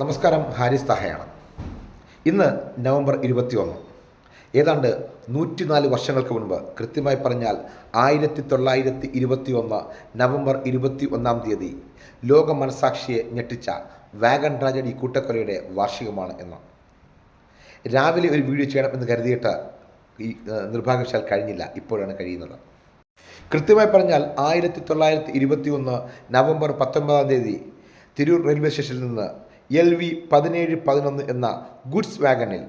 നമസ്കാരം ഹാരിസ് താഹയാണ്. ഇന്ന് നവംബർ ഇരുപത്തിയൊന്ന്. ഏതാണ്ട് നൂറ്റിനാല് വർഷങ്ങൾക്ക് മുൻപ് കൃത്യമായി പറഞ്ഞാൽ ആയിരത്തി തൊള്ളായിരത്തി ഇരുപത്തി ഒന്ന് നവംബർ ഇരുപത്തി ഒന്നാം തീയതി ലോക മനസാക്ഷിയെ ഞെട്ടിച്ച വാഗൺ ട്രാജഡി കൂട്ടക്കൊലയുടെ വാർഷികമാണ് എന്ന് രാവിലെ ഒരു വീഡിയോ ചെയ്യണം എന്ന് കരുതിയിട്ട് ഈ നിർഭാഗ്യവശാൽ കഴിഞ്ഞില്ല. ഇപ്പോഴാണ് കഴിയുന്നത്. കൃത്യമായി പറഞ്ഞാൽ ആയിരത്തി തൊള്ളായിരത്തി ഇരുപത്തി ഒന്ന് നവംബർ പത്തൊൻപതാം തീയതി തിരൂർ റെയിൽവേ സ്റ്റേഷനിൽ നിന്ന് എൽ വി പതിനേഴ് പതിനൊന്ന് എന്ന ഗുഡ്സ് വാഗണിൽ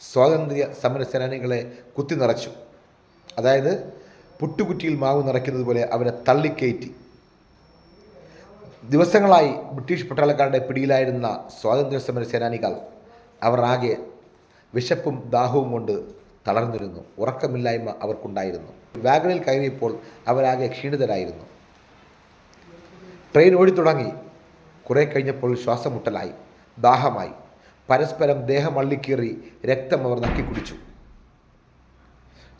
സ്വാതന്ത്ര്യ സമരസേനാനികളെ കുത്തി നിറച്ചു. അതായത് പുട്ടുകുറ്റിയിൽ മാവ് നിറയ്ക്കുന്നത് പോലെ അവരെ തള്ളിക്കയറ്റി ദിവസങ്ങളായി ബ്രിട്ടീഷ് പട്ടാളക്കാരുടെ പിടിയിലായിരുന്ന സ്വാതന്ത്ര്യ സമര സേനാനികൾ അവർ ആകെ വിശപ്പും ദാഹവും കൊണ്ട് തളർന്നിരുന്നു. ഉറക്കമില്ലായ്മ അവർക്കുണ്ടായിരുന്നു. വാഗണിൽ കയറിയപ്പോൾ അവരാകെ ക്ഷീണിതരായിരുന്നു. ട്രെയിൻ ഓടിത്തുടങ്ങി. കുറേ കഴിഞ്ഞപ്പോൾ ശ്വാസമുട്ടലായി ദാഹമായി. പരസ്പരം ദേഹം അള്ളിക്കീറി രക്തം അവർ നക്കി കുടിച്ചു.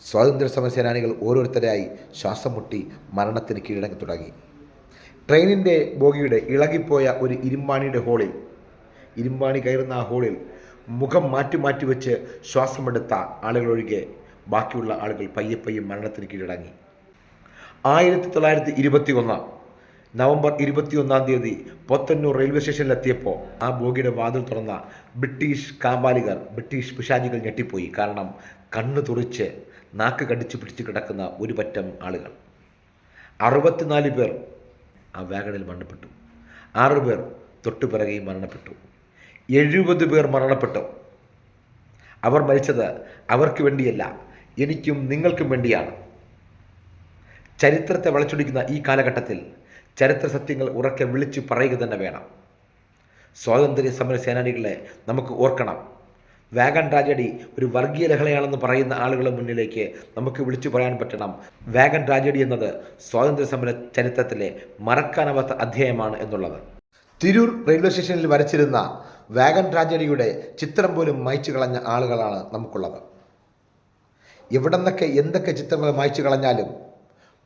സ്വാതന്ത്ര്യ സമരസേനാനികൾ ഓരോരുത്തരായി ശ്വാസം മുട്ടി മരണത്തിന് കീഴടങ്ങി തുടങ്ങി. ട്രെയിനിന്റെ ബോഗിയുടെ ഇളകിപ്പോയ ഒരു ഇരുമ്പാണിയുടെ ഹോളിൽ ഇരുമ്പാണി കയറുന്ന ആ ഹോളിൽ മുഖം മാറ്റി മാറ്റി വെച്ച് ശ്വാസമെടുത്ത ആളുകളൊഴികെ ബാക്കിയുള്ള ആളുകൾ പയ്യെ പയ്യെ മരണത്തിന് കീഴടങ്ങി. ആയിരത്തി തൊള്ളായിരത്തി ഇരുപത്തി ഒന്ന് നവംബർ ഇരുപത്തിയൊന്നാം തീയതി പോത്തന്നൂർ റെയിൽവേ സ്റ്റേഷനിലെത്തിയപ്പോൾ ആ ബോഗിയുടെ വാതിൽ തുറന്ന ബ്രിട്ടീഷ് കാമ്പാലികർ ബ്രിട്ടീഷ് പിശാചികൾ ഞെട്ടിപ്പോയി. കാരണം കണ്ണ് തുറിച്ച് നാക്ക് കടിച്ചു പിടിച്ച് കിടക്കുന്ന ഒരു പറ്റം ആളുകൾ. അറുപത്തിനാല് പേർ ആ വാഗണിൽ മരണപ്പെട്ടു. ആറ് പേർ തൊട്ടു മരണപ്പെട്ടു. എഴുപത് പേർ മരണപ്പെട്ടു. അവർ മരിച്ചത് അവർക്ക് വേണ്ടിയല്ല എനിക്കും നിങ്ങൾക്കും വേണ്ടിയാണ്. ചരിത്രത്തെ വളച്ചൊടിക്കുന്ന ഈ കാലഘട്ടത്തിൽ ചരിത്ര സത്യങ്ങൾ ഉറക്കെ വിളിച്ചു പറയുക തന്നെ വേണം. സ്വാതന്ത്ര്യ സമര സേനാനികളെ നമുക്ക് ഓർക്കണം. വാഗൺ ട്രാജഡി ഒരു വർഗീയ ലഹളയാണെന്ന് പറയുന്ന ആളുകളുടെ മുന്നിലേക്ക് നമുക്ക് വിളിച്ചു പറയാൻ പറ്റണം. വാഗൺ ട്രാജഡി എന്നത് സ്വാതന്ത്ര്യ സമര ചരിത്രത്തിലെ മറക്കാനാവാത്ത അധ്യായമാണ് എന്നുള്ളത്. തിരൂർ റെയിൽവേ സ്റ്റേഷനിൽ വരച്ചിരുന്ന വാഗൺ ട്രാജഡിയുടെ ചിത്രം പോലും മായ്ച്ചു കളഞ്ഞ ആളുകളാണ് നമുക്കുള്ളത്. എവിടെ നിന്നൊക്കെ എന്തൊക്കെ ചിത്രങ്ങൾ മായ്ച്ചു കളഞ്ഞാലും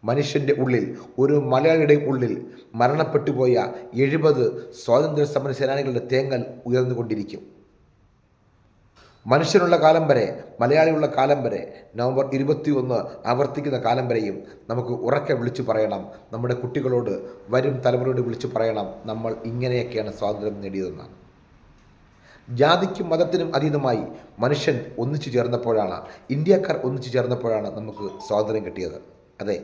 മനുഷ്യന്റെ ഉള്ളിൽ ഒരു മലയാളിയുടെ ഉള്ളിൽ മരണപ്പെട്ടു പോയ എഴുപത് സ്വാതന്ത്ര്യ സമര സേനാനികളുടെ തേങ്ങൽ ഉയർന്നുകൊണ്ടിരിക്കും. മനുഷ്യനുള്ള കാലം വരെ മലയാളിയുള്ള കാലം വരെ നവംബർ ഇരുപത്തി ഒന്ന് ആവർത്തിക്കുന്ന കാലം വരെയും നമുക്ക് ഉറക്കെ വിളിച്ചു പറയണം. നമ്മുടെ കുട്ടികളോട് വരും തലമുറയോട് വിളിച്ചു പറയണം. നമ്മൾ ഇങ്ങനെയൊക്കെയാണ് സ്വാതന്ത്ര്യം നേടിയതെന്ന്. ജാതിക്കും മതത്തിനും അതീതമായി മനുഷ്യൻ ഒന്നിച്ചു ചേർന്നപ്പോഴാണ് ഇന്ത്യക്കാർ ഒന്നിച്ചു ചേർന്നപ്പോഴാണ് നമുക്ക് സ്വാതന്ത്ര്യം കിട്ടിയത്. അതെ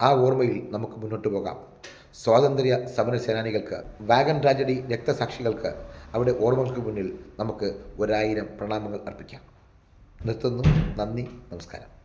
ആ ഓർമ്മയിൽ നമുക്ക് മുന്നോട്ട് പോകാം. സ്വാതന്ത്ര്യ സമര സേനാനികൾക്ക് വാഗൻ ട്രാജഡി രക്തസാക്ഷികൾക്ക് അവിടെ ഓർമ്മകൾക്ക് മുന്നിൽ നമുക്ക് ഒരായിരം പ്രണാമങ്ങൾ അർപ്പിക്കാം. നിർത്തുന്നു. നന്ദി. നമസ്കാരം.